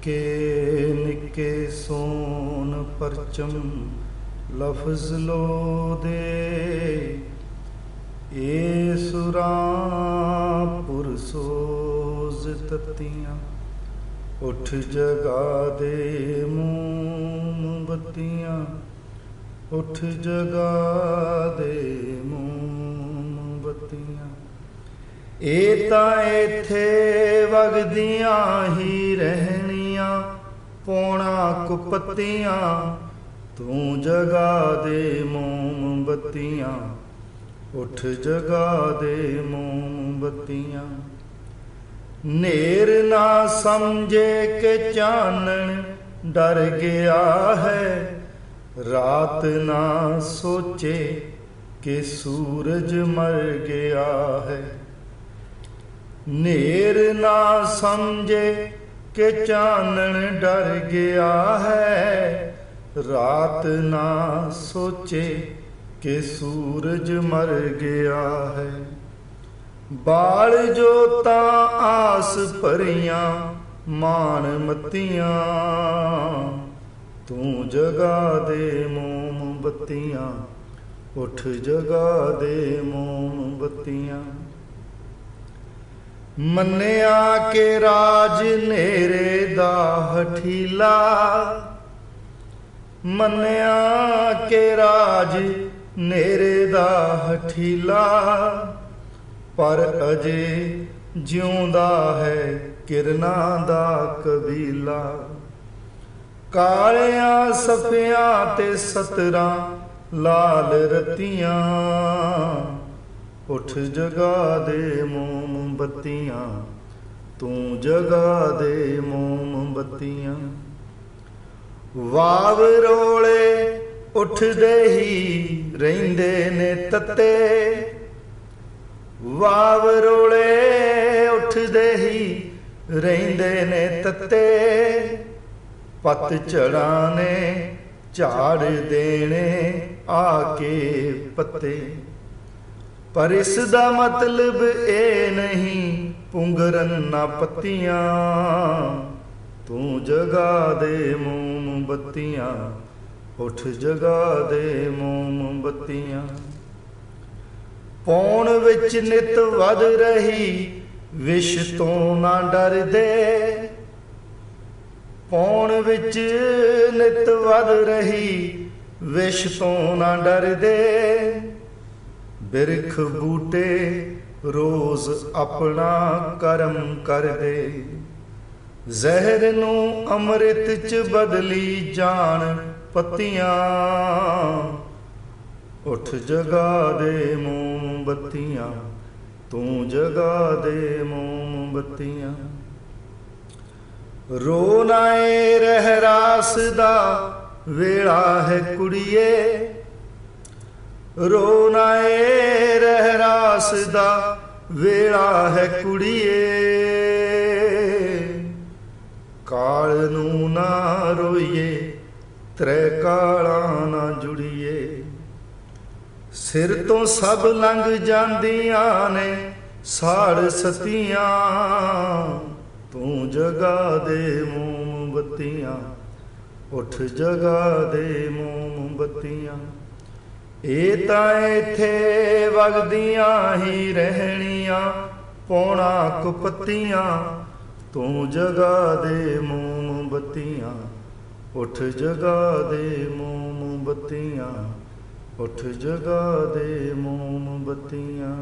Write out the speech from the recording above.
ਨਿੱਕੇ ਨਿੱਕੇ ਸੋਨ ਪਰਚਮ ਲਫ਼ਜ਼ ਲੋ ਦੇ। ਏ ਸੁਰਾਂ ਪੁਰਸੋਜ਼ ਤਤੀਆਂ, ਉਠ ਜਗਾ ਦੇ ਮੋਮਬਤੀਆਂ, ਉਠ ਜਗਾ ਦੇ ਮੋਮਬਤੀਆਂ। ਇਹ ਤਾਂ ਇਥੇ ਵਗਦੀਆਂ ਹੀ ਰਹਿਣੀਆਂ ਪੋਣਾ ਕੁਪਤੀਆਂ, ਤੂੰ ਜਗਾ ਦੇ ਮੋਮਬਤੀਆਂ, ਉਠ ਜਗਾ ਦੇ ਮੋਮਬਤੀਆਂ। ਨੇਰ ਨਾ ਸਮਝੇ ਕਿ ਚਾਨਣ, ਡਰ ਗਿਆ ਹੈ। ਰਾਤ ਨਾ ਸੋਚੇ ਕਿ ਸੂਰਜ ਮਰ ਗਿਆ ਹੈ। ਨੇਰ ਨਾ ਸਮਝੇ ਕਿ ਚਾਨਣ ਡਰ ਗਿਆ ਹੈ। ਰਾਤ ਨਾ ਸੋਚੇ ਕਿ ਸੂਰਜ ਮਰ ਗਿਆ ਹੈ। ਬਾਲ ਜੋ ਤਾਂ ਆਸ ਭਰੀਆਂ ਮਾਨ ਮਤੀਆਂ, ਤੂੰ ਜਗਾ ਦੇ ਮੋਮਬਤੀਆਂ, ਉਠ ਜਗਾ ਦੇ ਮੋਮਬਤੀਆਂ। ਮੰਨਿਆ ਕਿ ਰਾਜ ਨੇਰੇ ਦਾ ਹਠੀਲਾ। ਮੰਨਿਆ ਕਿ ਰਾਜ ਨੇਰੇ ਦਾ ਹਠੀਲਾ। ਪਰ ਅਜੇ ਜਿਉਂਦਾ ਹੈ ਕਿਰਨਾਂ ਦਾ ਕਬੀਲਾ। ਕਾਲਿਆਂ ਸਫਿਆਂ ਤੇ ਸਤਰਾਂ ਲਾਲ ਰਤੀਆਂ। ਉਠ ਜਗਾ ਦੇ ਮੋਮਬਤੀਆਂ, ਤੂੰ ਜਗਾ ਦੇ ਮੋਮਬਤੀਆਂ। ਵਾਵ ਰੋਲੇ ਉੱਠਦੇ ਹੀ ਰਹਿੰਦੇ ਨੇ ਤੱਤੇ। ਵਾਵ ਰੋਲੇ ਉੱਠਦੇ ਹੀ ਰਹਿੰਦੇ ਨੇ ਤੱਤੇ। ਪਤ ਝੜਾਂ ਨੇ ਝਾੜ ਦੇਣੇ ਆ ਕੇ ਪੱਤੇ। ਪਰ ਇਸ ਦਾ ਮਤਲਬ ਇਹ ਨਹੀਂ, ਪੁੰਗਰਨ ਨਾ ਪੱਤੀਆਂ। ਤੂੰ ਜਗਾ ਦੇ ਮੋਮਬੱਤੀਆਂ, ਉਠ ਜਗਾ ਦੇ ਮੋਮਬੱਤੀਆਂ। ਪੌਣ ਵਿੱਚ ਨਿਤ ਵੱਧ ਰਹੀ, ਵਿਸ਼ ਤੋਂ ਨਾ ਡਰਦੇ। ਪੌਣ ਵਿੱਚ ਨਿਤ ਵੱਧ ਰਹੀ, ਵਿਸ਼ ਤੋਂ ਨਾ ਡਰਦੇ। ਬਿਰਖ ਬੂਟੇ ਰੋਜ਼ ਆਪਣਾ ਕਰਮ ਕਰਦੇ। ਜ਼ਹਿਰ ਨੂੰ ਅੰਮ੍ਰਿਤ ਚ ਬਦਲੀ ਜਾਣ ਪੱਤੀਆਂ। ਉਠ ਜਗਾ ਦੇ ਮੋਮਬਤੀਆਂ, ਤੂੰ ਜਗਾ ਦੇ ਮੋਮਬਤੀਆਂ। ਰੋ ਨਾਏ ਰਹਿ ਰਾਸ ਦਾ ਵੇਲਾ ਹੈ ਕੁੜੀਏ ਰੋ ਨਾਏ, ਰਹਿ ਰਾਸ ਦਾ ਵੇਲਾ ਹੈ ਕੁੜੀਏ। ਕਾਲ ਨੂੰ ਨਾ ਰੋਈਏ, ਤ੍ਰੈ ਕਾਲਾਂ ਨਾ ਜੁੜੀਏ। ਸਿਰ ਤੋਂ ਸਭ ਲੰਘ ਜਾਂਦੀਆਂ ਨੇ ਸਾੜ ਸਤੀਆਂ, ਤੂੰ ਜਗਾ ਦੇ ਮੋਮਬਤੀਆਂ, ਉੱਠ ਜਗਾ ਦੇ ਮੋਮਬਤੀਆਂ। ਇਹ ਤਾਂ ਇਥੇ ਵਗਦੀਆਂ ਹੀ ਰਹਿਣੀਆਂ, ਪੌਣਾ ਕੁਪਤੀਆਂ, ਤੂੰ ਜਗਾ ਦੇ ਮੋਮਬਤੀਆਂ, ਉਠ ਜਗਾ ਦੇ ਮੋਮਬਤੀਆਂ, ਉਠ ਜਗਾ ਦੇ ਮੋਮਬਤੀਆਂ।